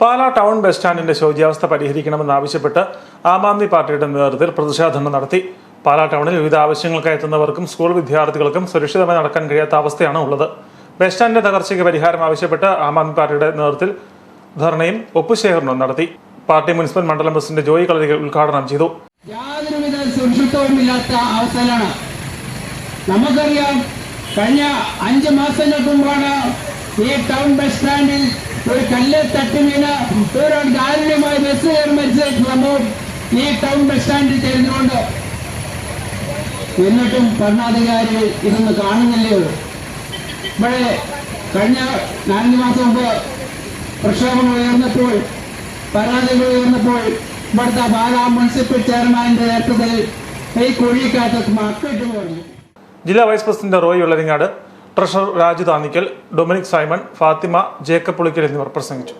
Pala town bus സ്റ്റാൻഡിന്റെ ശോച്യാവസ്ഥ പരിഹരിക്കണമെന്നാവശ്യപ്പെട്ട് ആം ആദ്മി പാർട്ടിയുടെ നേതൃത്വത്തിൽ പ്രതിഷേധം നടത്തി. പാലാ ടൗണിൽ വിവിധ ആവശ്യങ്ങൾക്കായി എത്തുന്നവർക്കും സ്കൂൾ വിദ്യാർത്ഥികൾക്കും സുരക്ഷിതമായി നടക്കാൻ കഴിയാത്ത അവസ്ഥയാണ് ഉള്ളത്. ബസ് സ്റ്റാൻഡിന്റെ തകർച്ചയ്ക്ക് പരിഹാരം ആവശ്യപ്പെട്ട് ആം ആദ്മി പാർട്ടിയുടെ നേതൃത്വത്തിൽ ധർണയും ഒപ്പുശേഖരണവും നടത്തി. പാർട്ടി മുനിസിപ്പൽ മണ്ഡലം പ്രസിഡന്റ് ജോയി കളരികൾ ഉദ്ഘാടനം ചെയ്തു. യാതൊരുവിധ കഴിഞ്ഞ അഞ്ച് മാസങ്ങൾക്ക് മുമ്പാണ് ഈ ടൗൺ ബസ് സ്റ്റാൻഡിൽ ഒരു കല്ല് തട്ടി വീണ് മരിച്ച ഈ ടൗൺ ബസ് സ്റ്റാൻഡിൽ ചേരുന്നുണ്ട് എന്നിട്ടും ഭരണാധികാരികൾ ഇതൊന്നും കാണുന്നില്ലയോ ഇവിടെ കഴിഞ്ഞ നാലഞ്ച് മാസം മുമ്പ് പ്രക്ഷോഭങ്ങൾ ഉയർന്നപ്പോൾ പരാതികൾ ഉയർന്നപ്പോൾ ഇവിടുത്തെ പാലാ മുനിസിപ്പൽ ചെയർമാന്റെ നേതൃത്വത്തിൽ ഈ കുഴിക്കകത്ത് മക്കിട്ട് പോയി ജില്ലാ vice president Roy Vellaringad treasurer Raju Thannikkal Dominic Simon Fathima Jacob Pulickal എന്നിവർ പ്രസംഗിച്ചു.